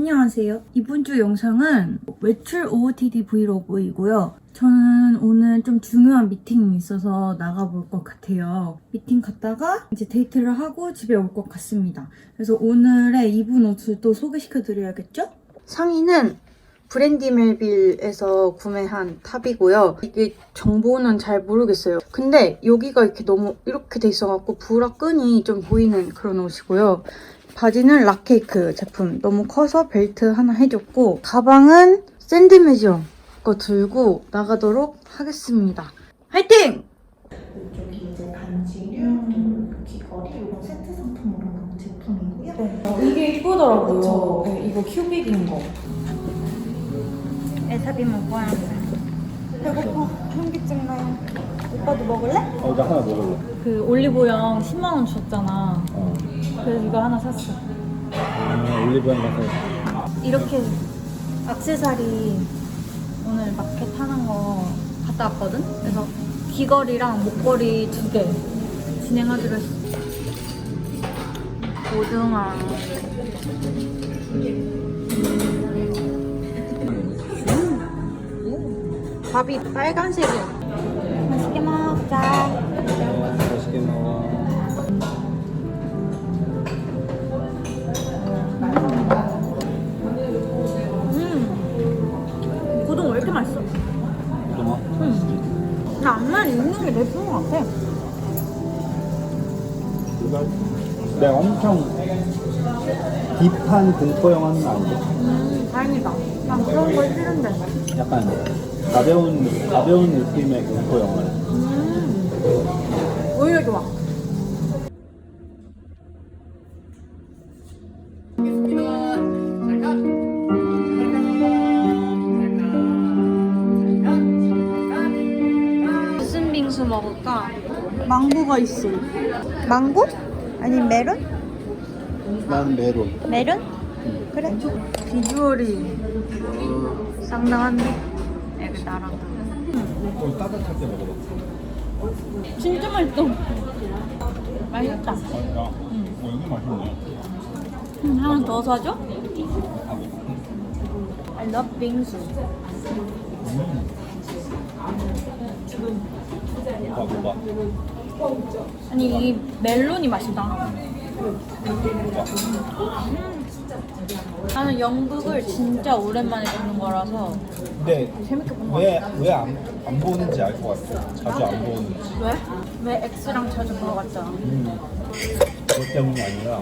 안녕하세요. 이번 주 영상은 외출 OOTD 브이로그이고요. 저는 오늘 좀 중요한 미팅이 있어서 나가볼 것 같아요. 미팅 갔다가 이제 데이트를 하고 집에 올 것 같습니다. 그래서 오늘의 입은 옷을 또 소개시켜 드려야겠죠? 상의는 브랜디 멜빌에서 구매한 탑이고요. 이게 정보는 잘 모르겠어요. 근데 여기가 이렇게 너무 이렇게 돼 있어갖고 브라 끈이 좀 보이는 그런 옷이고요. 바지는 락케이크 제품 너무 커서 벨트 하나 해줬고 가방은 샌드매지엄 거 들고 나가도록 하겠습니다. 화이팅! 이쪽이 이제 반지류, 귀걸이, 이거 세트 상품으로 나온 제품이고요. 이게 이쁘더라고요. 네, 이거 큐빅인 거. 에사비 먹어야 돼. 배고파. 현기증 나요. 오빠도 먹을래? 어, 나 하나 먹을래. 그 올리브영 10만 원 줬잖아. 어. 그래서 이거 하나 샀어. 아, 올리브영 가서. 이렇게 액세서리 오늘 마켓 하는 거 갔다 왔거든? 그래서 귀걸이랑 목걸이 두 개 진행하기로 했어. 고등어. 밥이 빨간색이야. 맛있게 먹자. 맛있게 먹어. 내가 엄청 딥한 공포 영화는 아니고 음, 다행이다. 난 그런 걸 싫은데. 약간 가벼운 가벼운 느낌의 공포 영화. 음. 오히려 좋아. 무슨 빙수 먹을까? 망고가 있어. 망고? 아니 메론? 난 메론. 메론? 그래. 비주얼이 상당한데? 애기 나랑. 좀 따뜻할 때 먹어봐. 진짜 맛있어. 맛있다. 야, 어, 이거 맛있네. 음, 하나 더 사줘? I love 빙수. 먹어, 먹어. 아니 이 멜론이 맛있다. 나는 연극을 진짜 오랜만에 보는 거라서 근데 재밌게 본 거 같아. 왜왜안 안 보는지 알 것 같아. 자주 안 보는지. 왜? 왜 X랑 자주 보러 갔잖아. 음. 그것 때문이 아니라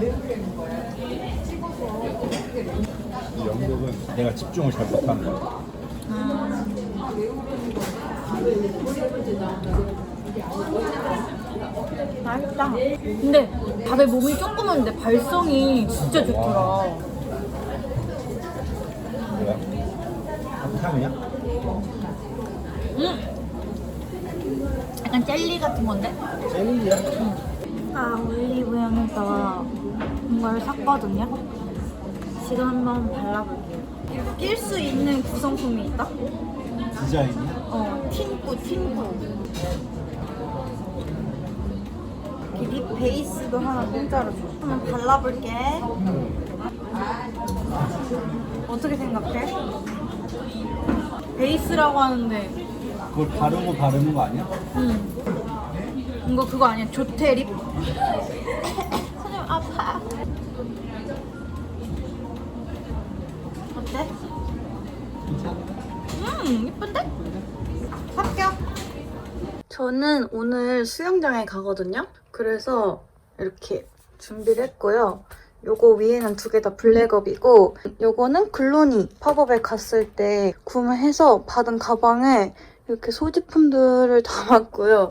이 연극은 내가 집중을 잘 못하는 거야. 맛있다. 근데 다들 몸이 조그만데 발성이 진짜 좋더라. 뭐야? 한탕이야? 음. 약간 젤리 같은 건데? 젤리야? 아 올리브영에서 이걸 샀거든요. 지금 한번 발라볼게요. 낄 수 있는 구성품이 있다? 디자인이야? 어, 틴구, 틴구. 이립 베이스도 하나 공짜로 줘. 한번 발라볼게. 어떻게 생각해? 베이스라고 하는데, 그걸 바르고 바르는 거 아니야? 음. 이거 그거 아니야? 조테 립? 손님 아파. 어때? 음, 이쁜데? 합격. 저는 오늘 수영장에 가거든요. 그래서 이렇게 준비를 했고요. 요거 위에는 두 개 다 블랙업이고 요거는 글로니 팝업에 갔을 때 구매해서 받은 가방에 이렇게 소지품들을 담았고요.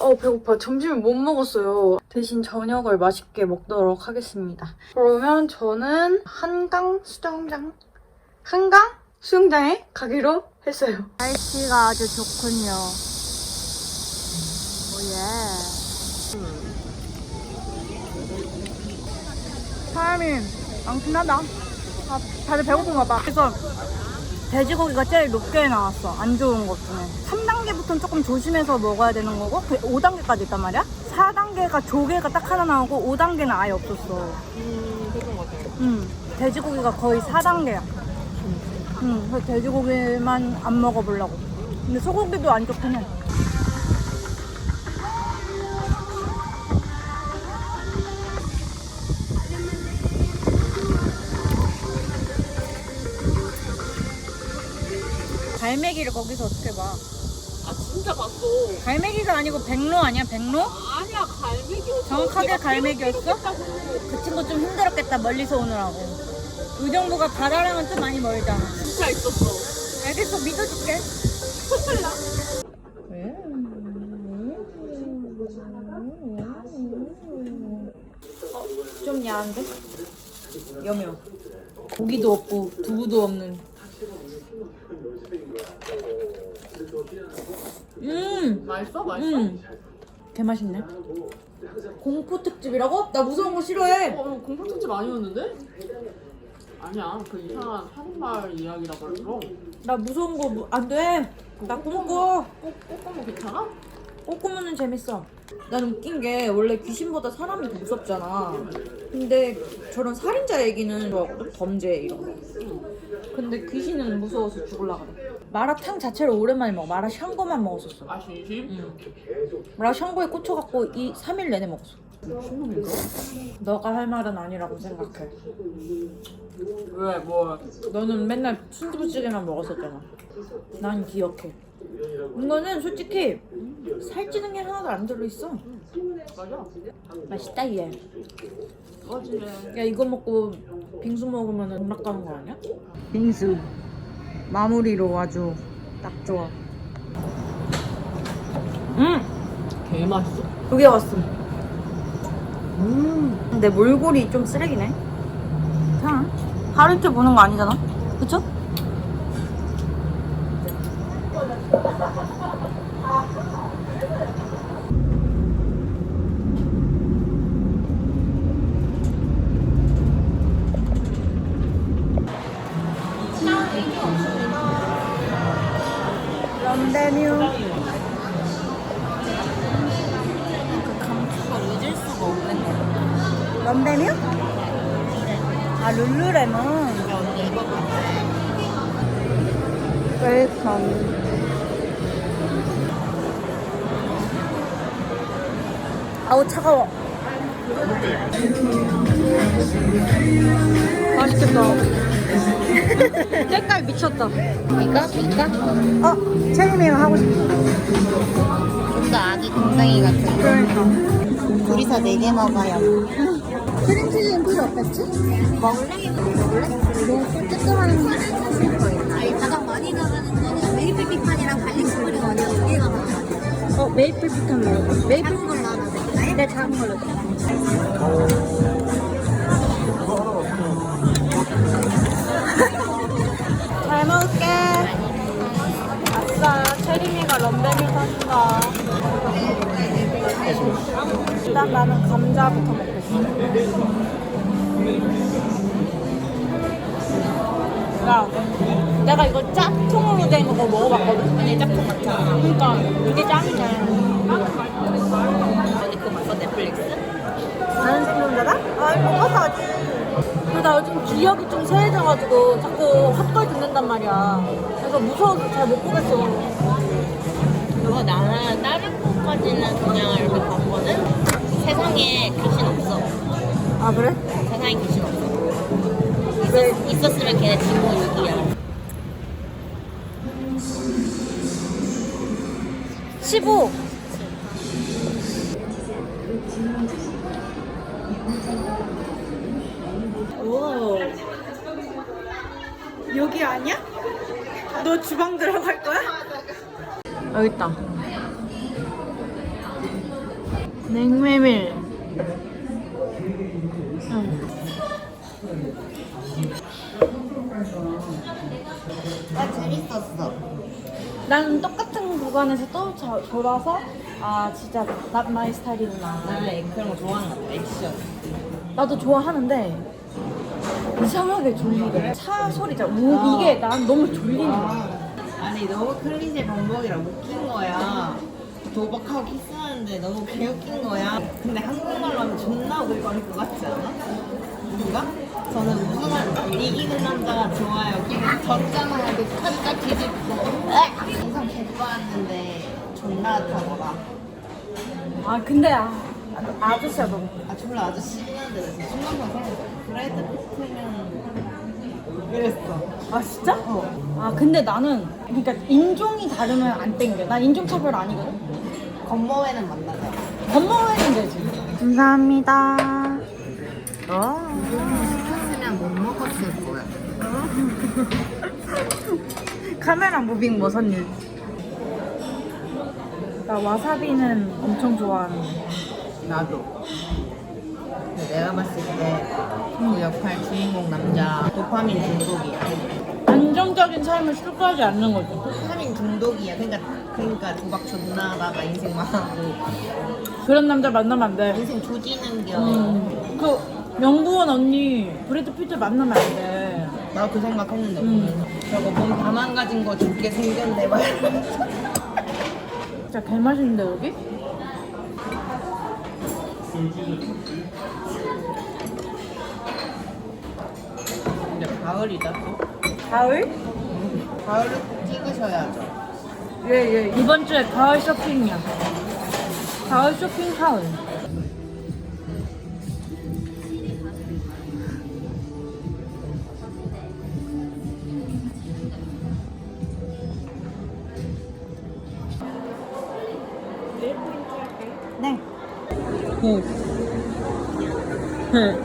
어 배고파. 점심을 못 먹었어요. 대신 저녁을 맛있게 먹도록 하겠습니다. 그러면 저는 한강 수영장 한강 수영장에 가기로 했어요. 날씨가 아주 좋군요. 오예. 사람이 많긴 하다. 아, 다들 배고픈가 봐. 그래서 돼지고기가 제일 높게 나왔어. 안 좋은 것 중에. 3단계부터는 조금 조심해서 먹어야 되는 거고, 그 5단계까지 있단 말이야? 4단계가 조개가 딱 하나 나오고, 5단계는 아예 없었어. 음. 음. 돼지고기가 거의 4단계야. 응, 그래서 돼지고기만 안 먹어보려고. 근데 소고기도 안 좋긴 해. 갈매기를 거기서 어떻게 봐? 아 진짜 봤어. 갈매기가 아니고 백로 아니야? 백로? 아니야 갈매기였어. 정확하게 내가 갈매기였어? 깨끗했다고. 그 친구 좀 힘들었겠다 멀리서 오느라고 의정부가 바다랑은 좀 많이 멀잖아 진짜 있었어. 알겠어 믿어줄게 좀 야한데? 여며 고기도 없고 두부도 없는 음! 맛있어 맛있어. 음! 개맛있네 공포 특집이라고? 나 무서운 거 싫어해 어, 이거 공포 특집 아니었는데? 아니야 그 이상한 한말 이야기라고 할수록 나 무서운 거 안 돼. 나 꿈꿔. 꼬꼬모 괜찮아? 꿈꾸면은 재밌어. 난 웃긴 게 원래 귀신보다 사람이 더 무섭잖아. 근데 저런 살인자 얘기는 좋아하거든. 범죄 이런 거. 근데 귀신은 무서워서 죽을라 그래. 마라탕 자체를 오랜만에 먹어. 마라 샹궈만 먹었었어. 아 진심? 응. 마라 샹궈에 꽂혀갖고 이 3일 내내 먹었어. 미친놈인가? 너가 할 말은 아니라고 생각해. 왜 뭐? 너는 맨날 순두부찌개만 먹었었잖아. 난 기억해. 이거는 솔직히 살찌는 게 하나도 안 들어있어. 맞아. 맛있다 얘. 꺼지네. 야 이거 먹고 빙수 먹으면 음락 가는 거 아니야? 빙수 마무리로 아주 딱 좋아. 음 개 맛있어. 그게 왔음. 음 근데 몰골이 좀 쓰레기네. 자 하루 이틀 보는 거 아니잖아. 아 룰루레몬. 웰컴. 아우 차가워. 맛있겠다. 색깔 미쳤다. 이거? 이거? 어? 체리미가 하고 싶어. 좀더 아기 동생이 같은 그러니까. 둘이서 네 개 먹어요 크림치즈는 필요 없겠지? 먹을래? 먹을래? 너무 뜨끔한 거는 사실 거예요 가장 많이 나가는 거는 메이플 피칸이랑 갈릭 스프링 어니언 두 개가 많아 어 메이플 피칸 먹어 메이플 작은 걸로 하나 돼. 네 작은 걸로. 줘 잘 먹을게. 아싸 체리미가 럼베를 사준다 일단 나는 감자부터 먹겠어 야 내가 이거 짝퉁으로 된 거 먹어봤거든? 아니 짝퉁 같잖아 그러니까 이게 짱이네 언니 그거 봤어 넷플릭스? 나는 생존자다? 아 이거 못 사지 근데 나 요즘 기억이 좀 세해져가지고 자꾸 헛걸 듣는단 말이야 그래서 무서워서 잘 못 보겠어 그거 나는 다른 거까지는 그냥 이렇게 봤거든? 세상에 귀신 없어 아 그래? 세상에 귀신 없어 왜? 있었으면 걔네 친구 6이야 15 오 여기 아니야? 너 주방 들어갈 거야? 여기 있다 냉메밀. 나 재밌었어. 나는 똑같은 구간에서 또 저, 돌아서 아 진짜 not my 스타일이구나. 나는 그런 거 좋아하는 것 같아 액션. 나도 좋아하는데 이상하게 졸리더라 차 소리잖아 우, 이게 난 너무 졸리는 거야. 아니 너무 클리셰 반복이라 웃긴 거야. 도박하고 키스 하는데 너무 개웃긴 거야 근데 한국말로 하면 존나 오글거릴 것 같지 않아? 누가? 저는 우승을 이기는 남자가 좋아요. 졌잖아요. 그 칼딱 뒤집고. 개 좋아했는데 존나 타더라. 아 근데 아, 아저씨야 너무 아 졸라 아주 신나는데 그래서 순간만 생각했어. 브래드 피트면 그랬어. 아 진짜? 아 근데 나는 그러니까 인종이 다르면 안 땡겨 난 인종차별 아니거든 건모회는 만나자. 건너회는 되지 감사합니다 시켰으면 못 먹었을 거야. 카메라 무빙 머선 일. 나 와사비는 엄청 좋아하는데. 나도. 근데 내가 봤을 때그 역할 주인공 남자 도파민 중독이야. 안정적인 삶을 추구하지 않는 거지. 도파민 중독이야. 그러니까 그러니까 도박 존나 하다가 인생 망하고 그런 남자 만나면 안 돼. 인생 조지는 겨. 음. 그 명구원 언니 브래드 피트 만나면 안 돼. 나도 그 생각했는데 음. 저거 몸 다 망가진 거 죽게 생겼네 막 이러면서. 진짜 개 맛있는데 여기? 근데 가을이다 또. 가을? 가을을 꼭 찍으셔야죠. 예, 예. 이번 주에 가을 쇼핑이야. 가을 쇼핑 하울. 네.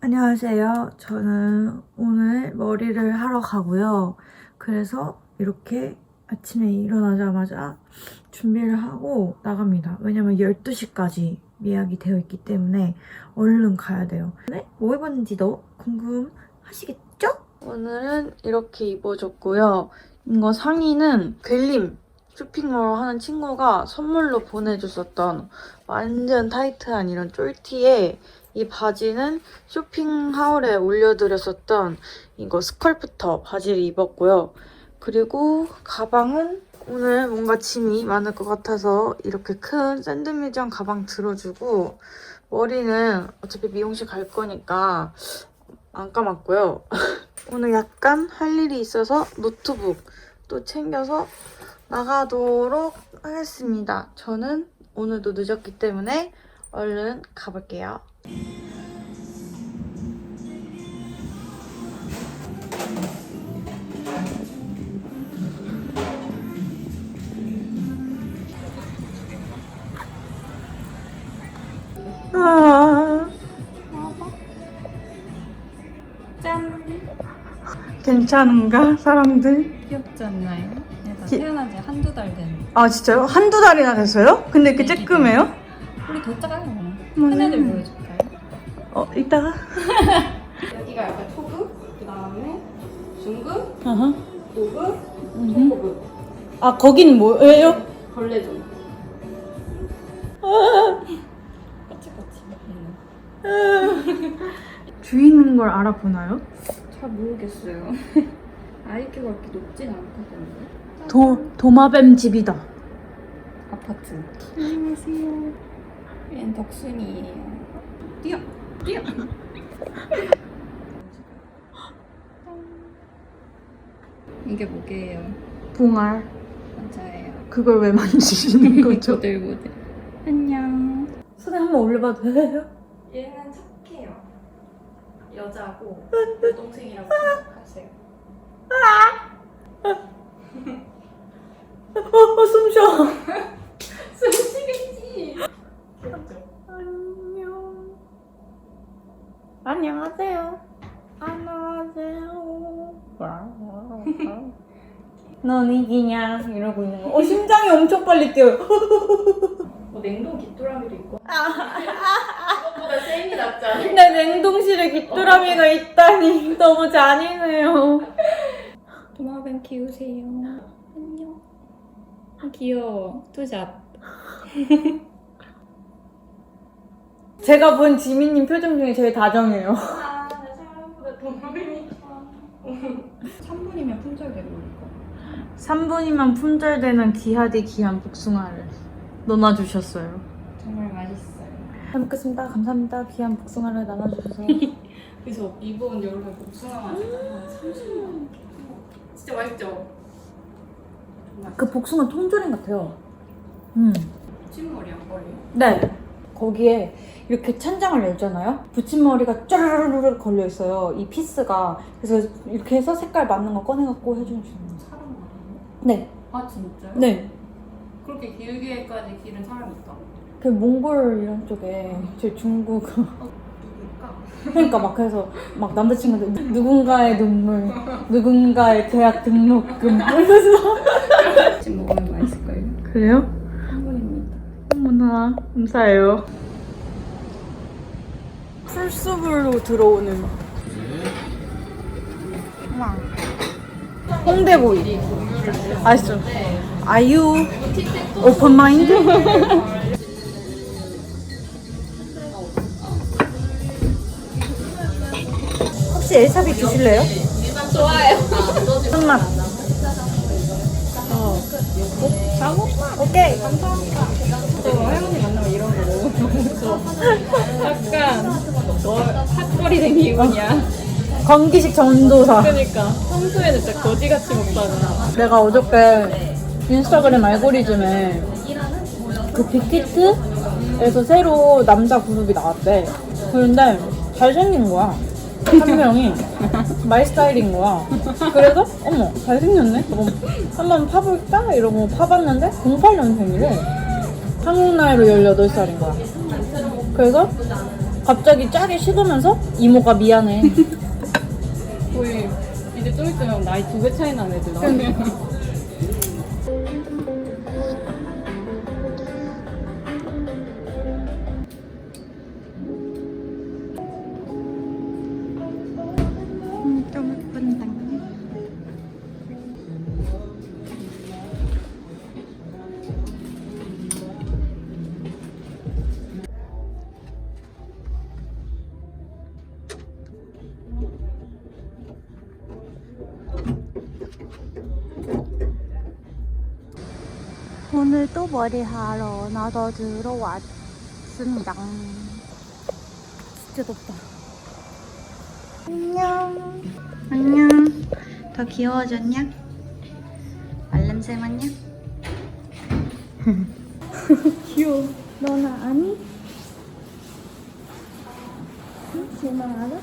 안녕하세요. 저는 오늘 머리를 하러 가고요. 그래서 이렇게 아침에 일어나자마자 준비를 하고 나갑니다. 왜냐면 12시까지 예약이 되어 있기 때문에 얼른 가야 돼요. 네? 뭐 입었는지 도 궁금하시겠죠? 오늘은 이렇게 입어줬고요. 이거 상의는 벨림 쇼핑몰 하는 친구가 선물로 보내줬었던 완전 타이트한 이런 쫄티에 이 바지는 쇼핑 하울에 올려드렸었던 이거 스컬프터 바지를 입었고요. 그리고 가방은 오늘 뭔가 짐이 많을 것 같아서 이렇게 큰 샌드뮤지엄 가방 들어주고 머리는 어차피 미용실 갈 거니까 안 감았고요. 오늘 약간 할 일이 있어서 노트북 또 챙겨서 나가도록 하겠습니다. 저는 오늘도 늦었기 때문에 얼른 가볼게요. 괜찮은가 사람들? 귀엽지 않나요? 네, 나 기- 태어난 지 한두 달 된. 아 진짜요? 한두 달이나 됐어요? 근데 이렇게 네, 쬐끔해요? 우리 더 작아요. 맞아요. 큰 애들 보여줄까요? 어 이따가. 여기가 약간 초급, 그 다음에 중급. 고급. 고급. 아 거긴 뭐예요? 벌레종. 까치까치. 주인인 걸 알아보나요? 잘 모르겠어요. 아이큐가 그렇게 높진 않거든요. 도 도마뱀 집이다. 아파트. 안녕하세요. 얘는 덕순이에요. 뛰어! 뛰어! 이게 뭐게요? 봉알. 맞아요. 그걸 왜 만지시는 거죠? 모들모들. 안녕. 손에 한번 올려봐도 돼요? 얘는. 여자고 여동생이라고 생각하세요. 어, 숨 쉬어. 숨 쉬겠지. 안녕. 안녕하세요. 안녕하세요. 넌 이기냐? 이러고 있는 거. 어, 심장이 엄청 빨리 뛰어요. 뭐 냉동 귀뚜라미도 있고. 그것보다 쌤이 낫잖아. 내 냉동실에 귀뚜라미가 있다니 너무 잔인해요. 도마뱀 키우세요. 안녕. 아, 귀여워. 투잡. 제가 본 지민님 표정 중에 제일 다정해요. 아, 나 사람보다 도마뱀이 좋아. 3분이면 품절되고 올 거. 3분이면 품절되는 기하디 기한 복숭아를 넣어주셨어요. 정말 맛있어요. 잘 먹겠습니다. 감사합니다. 귀한 복숭아를 나눠주셔서. 그래서 이번 여름에 복숭아 맛이 30만 진짜 맛있죠? 그 복숭아 통조림 같아요. 음. 찐머리 안 걸려? 네. 거기에 이렇게 찬장을 열잖아요. 붙임머리가 쫘르르르 걸려 있어요. 이 피스가. 그래서 이렇게 해서 색깔 맞는 거 꺼내갖고 해주는 거예요. 사람 많아요? 네. 아 진짜요? 네. 그렇게 길게까지 기른 사람이 있다? 그 몽골 이런 쪽에 저 중국? 그러니까 막 그래서 막 남자친구들 누군가의 눈물 누군가의 계약 등록금 이러면서 지금 먹으면 맛있을걸요? 그래요? 한번입니다 어머나 감사해요 풀숲으로 들어오는 홍대보이 아시죠? 아유 오픈 마인드? 혹시 엘사비 드실래요? 좋아요. 한맛. 어. 사고파. 오케이. 할머니 만나면 이런 거 너무 약간 너 핫거리 된 기분이야 건기식 전도사. 그러니까 평소에는 진짜 거지같이 먹다가 내가 어저께 인스타그램 알고리즘에 그 빅히트에서 새로 남자 그룹이 나왔대. 그런데 잘생긴 거야. 한 명이 마이 스타일인 거야. 그래서 어머 잘생겼네. 그럼 한번 파볼까 이러고 파봤는데 08년생이래. 한국 나이로 18살인 거야. 그래서 갑자기 짝이 식으면서 이모가 미안해. 거의 이제 좀 있으면 나이 두 배 차이 나는 애들 나오면 좀 또 머리하러 나도 들어왔습니다. 진짜 덥다. 안녕. 안녕. 더 귀여워졌냐? 말냄새 맞냐? 귀여워. 너나 아니? 응? 쟤만 알아?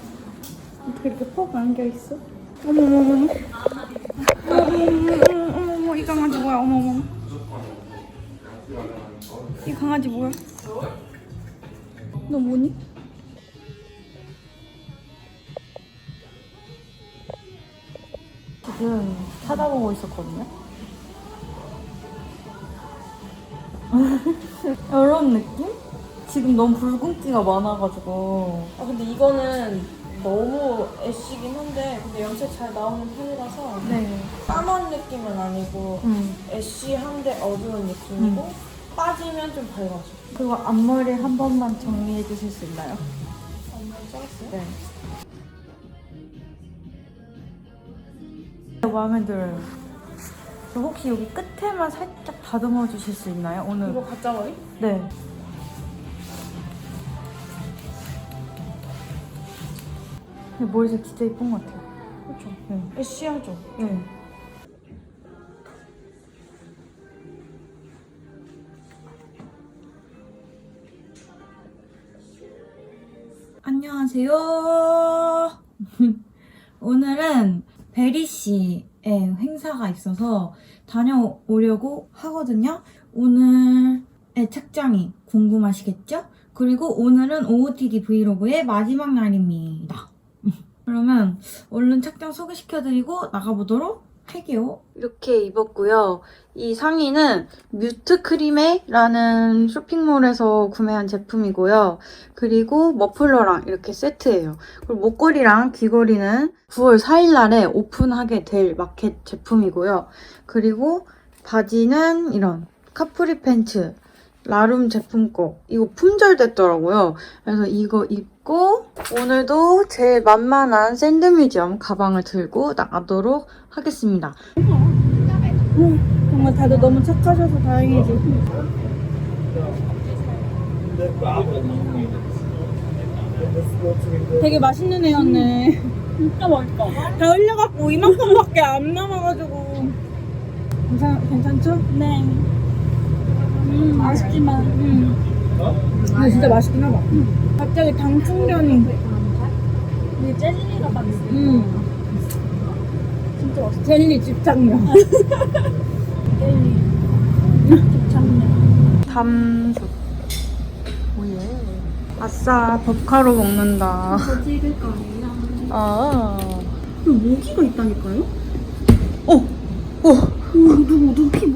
이렇게 퍽 안겨있어? 어머머머, 이 강아지 뭐야? 너 뭐니? 지금 찾아보고 있었거든요. 이런 느낌? 지금 너무 붉은기가 많아가지고 아 근데 이거는 너무 애쉬긴 한데 근데 염색 잘 나오는 편이라서 네 까만 느낌은 아니고 음. 애쉬한데 어두운 느낌이고 빠지면 좀 밝아져. 그리고 앞머리 한 번만 정리해 주실 수 있나요? 정말 짧았어요? 네 마음에 들어요 저 혹시 여기 끝에만 살짝 다듬어 주실 수 있나요? 오늘 이거 가짜 머리? 네 근데 머리색 진짜 예쁜 것 같아요 그렇죠. 네. 애쉬하죠. 네. 안녕하세요. 오늘은 베리 씨의 행사가 있어서 다녀오려고 하거든요. 오늘의 책장이 궁금하시겠죠? 그리고 오늘은 OOTD 브이로그의 마지막 날입니다. 그러면 얼른 책장 소개시켜드리고 나가보도록 할게요. 이렇게 입었고요. 이 상의는 뮤트 크림에라는 쇼핑몰에서 구매한 제품이고요. 그리고 머플러랑 이렇게 세트예요. 그리고 목걸이랑 귀걸이는 9월 4일 날에 오픈하게 될 마켓 제품이고요. 그리고 바지는 이런 카프리 팬츠 라룸 제품 거 이거 품절됐더라고요. 그래서 이거 입고 오늘도 제 만만한 샌드뮤지엄 가방을 들고 나가도록 하겠습니다. 정말 다들 너무 착하셔서 다행이지. 되게 맛있는 애였네. 진짜 맛있다. 다 흘려갖고 이만큼밖에 안 남아가지고. 괜찮, 괜찮죠? 네. 음, 맛있지만. 음. 근데 진짜 맛있긴 하다. 갑자기 당 충전이. 이게 젤리가 딱 있어. 음. 진짜 맛있어. 젤리 집착력. 담솥. 오예. 아싸, 법카로 먹는다. 더 찍을 거예요. 아. 그 모기가 있다니까요? 오! 오! 누구 먹었나 봐. 아, 어떻게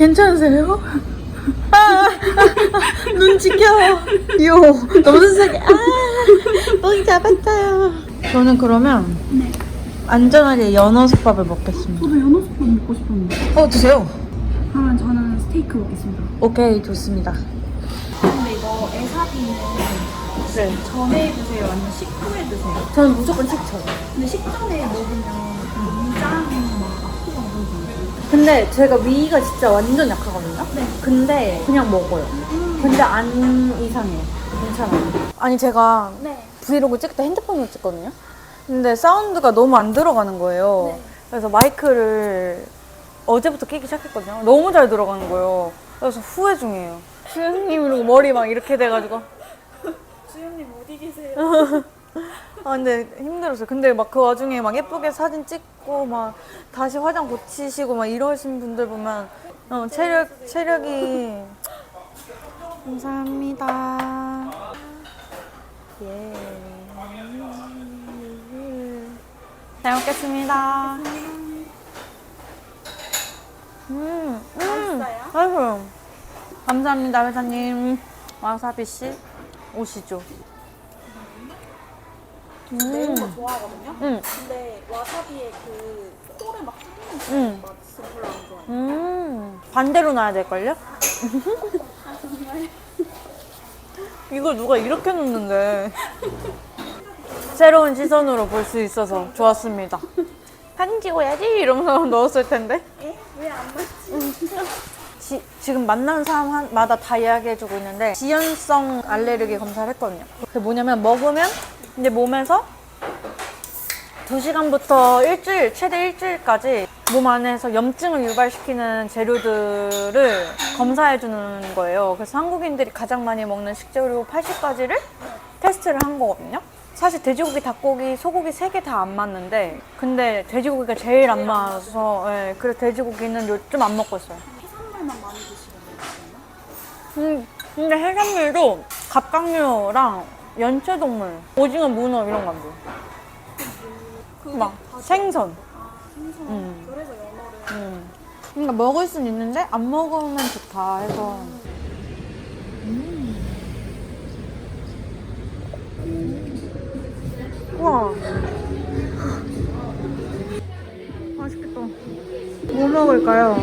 괜찮으세요? 아, 눈 지켜. 요, 너무 세게. 아, 멍 잡았어요. 저는 그러면 안전하게 연어솥밥을 먹겠습니다. 저도 연어국밥 먹고 싶었는데. 어, 드세요. 그러면 저는 스테이크 먹겠습니다. 오케이, 좋습니다. 근데 이거 에사비는 네. 전에 드세요? 아니면 식후에 드세요? 저는 무조건 식초. 근데 식전에 먹으면 위장 근데 제가 위가 진짜 완전 약하거든요? 네. 근데 그냥 먹어요. 근데 안 이상해요. 괜찮아요. 아니, 제가 네. 브이로그 찍을 때 핸드폰으로 찍거든요. 근데 사운드가 너무 안 들어가는 거예요. 네. 그래서 마이크를 어제부터 끼기 시작했거든요. 너무 잘 들어가는 거예요. 그래서 후회 중이에요. 수영님 이러고 머리 막 이렇게 돼가지고. 수영님 어디 계세요? 아 근데 힘들었어요. 근데 막 그 와중에 막 예쁘게 사진 찍고 막 다시 화장 고치시고 막 이러신 분들 보면 어, 체력 체력이 감사합니다. 예. 잘 먹겠습니다. 음, 음, 맛있어요? 감사합니다, 회사님. 와사비 씨 오시죠. 매운 거 좋아하거든요? 응. 근데 와사비에 그 코를 막 뚫리는 응. 맛은 별로 안 좋아해요. 음, 반대로 놔야 될걸요? 이걸 누가 이렇게 놓는데. 새로운 시선으로 볼 수 있어서 좋았습니다. 사진 찍어야지 이러면서 넣었을 텐데. 왜안 맞지? 지, 지금 만나는 사람마다 다 이야기해주고 있는데 지연성 알레르기 검사를 했거든요. 그게 뭐냐면 먹으면 이제 몸에서 2시간부터 일주일, 최대 일주일까지 몸 안에서 염증을 유발시키는 재료들을 검사해주는 거예요. 그래서 한국인들이 가장 많이 먹는 식재료 80가지를 테스트를 한 거거든요. 사실 돼지고기, 닭고기, 소고기 세 개 다 안 맞는데 근데 돼지고기가 제일 안 맞아서 예, 그래서 돼지고기는 요즘 안 먹고 있어요. 해산물만 많이 드시는 음, 근데 해산물도 갑각류랑 연체동물, 오징어, 문어 이런 거 안 돼요. 막 생선. 음. 그래서 연어를 음. 그러니까 먹을 순 있는데 안 먹으면 좋다 해서. 우와. 맛있겠다. 뭐 먹을까요?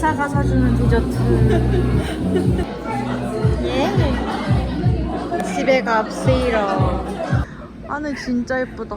회사가 사주는 디저트. 예. 집에 갑시다. 안에 진짜 예쁘다.